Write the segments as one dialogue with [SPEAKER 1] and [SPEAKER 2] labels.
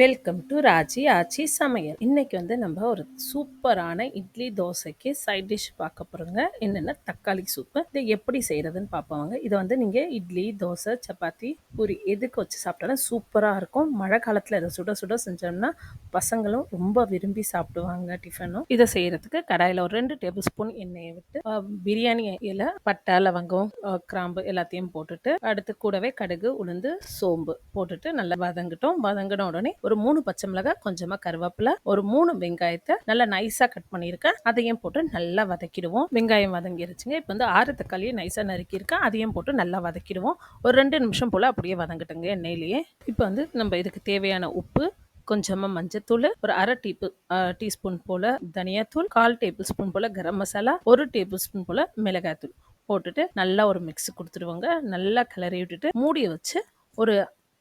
[SPEAKER 1] Welcome to Raji ஆச்சி சமையல் இன்னைக்கு வந்து நம்ம ஒரு சூப்பரான இட்லி தோசைக்கு சைட் டிஷ் பார்க்க போகிறோங்க என்னென்ன தக்காளி சூப்பு இதை எப்படி செய்கிறதுன்னு பார்ப்போங்க இதை வந்து நீங்கள் இட்லி தோசை சப்பாத்தி பூரி எதுக்கு வச்சு சாப்பிட்டாலும் சூப்பராக இருக்கும். மழை காலத்தில் இதை சுட சுட செஞ்சோம்னா பசங்களும் ரொம்ப விரும்பி சாப்பிடுவாங்க டிஃபனும் இதை செய்கிறதுக்கு கடாயில் ஒரு ரெண்டு டேபிள் ஸ்பூன் எண்ணெயை விட்டு பிரியாணி இலை பட்டை லவங்கம் கிராம்பு எல்லாத்தையும் போட்டுட்டு அடுத்து கூடவே கடுகு உளுந்து சோம்பு போட்டுட்டு நல்லா வதங்கிட்டோம். வதங்கின உடனே ஒரு மூணு பச்சை மிளகாய் கொஞ்சமா கருவேப்பிலை ஒரு மூணு வெங்காயத்தை நல்லா நைஸா கட் பண்ணியிருக்கேன். அதையும் போட்டு நல்லா வதக்கிடுவோம். வெங்காயம் வதங்கிருச்சுங்க. இப்போ வந்து ஆறு தக்காளியை நைஸா நறுக்கியிருக்கேன். அதையும் போட்டு நல்லா வதக்கிடுவோம். ஒரு ரெண்டு நிமிஷம் போல அப்படியே வதங்கிட்டுங்க எண்ணெயிலேயே. இப்போ வந்து நம்ம இதுக்கு தேவையான உப்பு கொஞ்சமாக மஞ்சத்தூள் ஒரு அரை டீப்பு டீஸ்பூன் போல் தனியாத்தூள் கால் டேபிள் ஸ்பூன் போல் கரம் மசாலா ஒரு டேபிள் ஸ்பூன் போல் மிளகாய்த்தூள் போட்டுட்டு நல்லா ஒரு மிக்ஸ் கொடுத்துருவோங்க நல்லா கிளறி விட்டுட்டு மூடி வச்சு ஒரு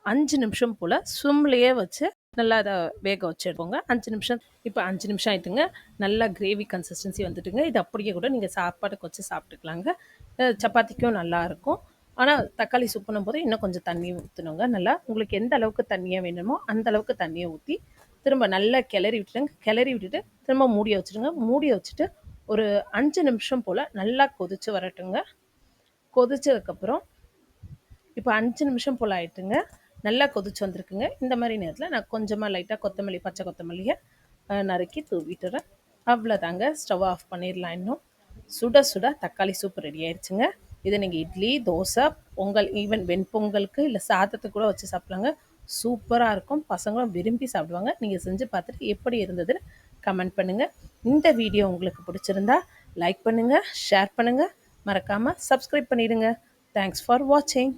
[SPEAKER 1] அஞ்சு நிமிஷம் போல் ஸ்விம்லேயே வச்சு நல்லா அதை வேக வச்சு எடுப்போங்க அஞ்சு நிமிஷம் இப்போ அஞ்சு நிமிஷம் ஆயிட்டுங்க. நல்லா கிரேவி கன்சிஸ்டன்சி வந்துட்டுங்க. இது அப்படியே கூட நீங்கள் சாப்பாடு வச்சு சாப்பிட்டுக்கலாங்க. சப்பாத்திக்கும் நல்லாயிருக்கும் ஆனால் தக்காளி சூப்பணும் போது இன்னும் கொஞ்சம் தண்ணி ஊற்றணுங்க நல்லா உங்களுக்கு எந்த அளவுக்கு தண்ணியாக வேணுமோ அந்த அளவுக்கு தண்ணியை ஊற்றி திரும்ப நல்லா கிளறி விட்டுடுங்க கிளறி விட்டுட்டு திரும்ப மூடியை வச்சுடுங்க. மூடிய வச்சுட்டு ஒரு அஞ்சு நிமிஷம் போல் நல்லா கொதித்து வரட்டுங்க. கொதிச்சதுக்கப்புறம் இப்போ அஞ்சு நிமிஷம் போல் ஆயிட்டுங்க. நல்லா கொதிச்சு வந்திருக்குங்க. இந்த மாதிரி நேரத்தில் நான் கொஞ்சமாக லைட்டாக கொத்தமல்லி பச்சை கொத்தமல்லியை நறுக்கி தூவிட்டுறேன். அவ்வளோதாங்க ஸ்டவ் ஆஃப் பண்ணிடலாம் இன்னும். சுட சுட தக்காளி சூப் ரெடி ஆயிடுச்சுங்க இதை நீங்கள் இட்லி தோசை பொங்கல் ஈவன் வெண்பொங்கலுக்கு இல்லை சாதத்துக்கு கூட வச்சு சாப்பிட்லாங்க. சூப்பராக இருக்கும். பசங்களும் விரும்பி சாப்பிடுவாங்க. நீங்கள் செஞ்சு பார்த்துட்டு எப்படி இருந்ததுன்னு கமெண்ட் பண்ணுங்கள் இந்த வீடியோ உங்களுக்கு பிடிச்சிருந்தா லைக் பண்ணுங்கள் ஷேர் பண்ணுங்கள் மறக்காமல் சப்ஸ்கிரைப் பண்ணிவிடுங்க தேங்க்ஸ் ஃபார் வாட்சிங்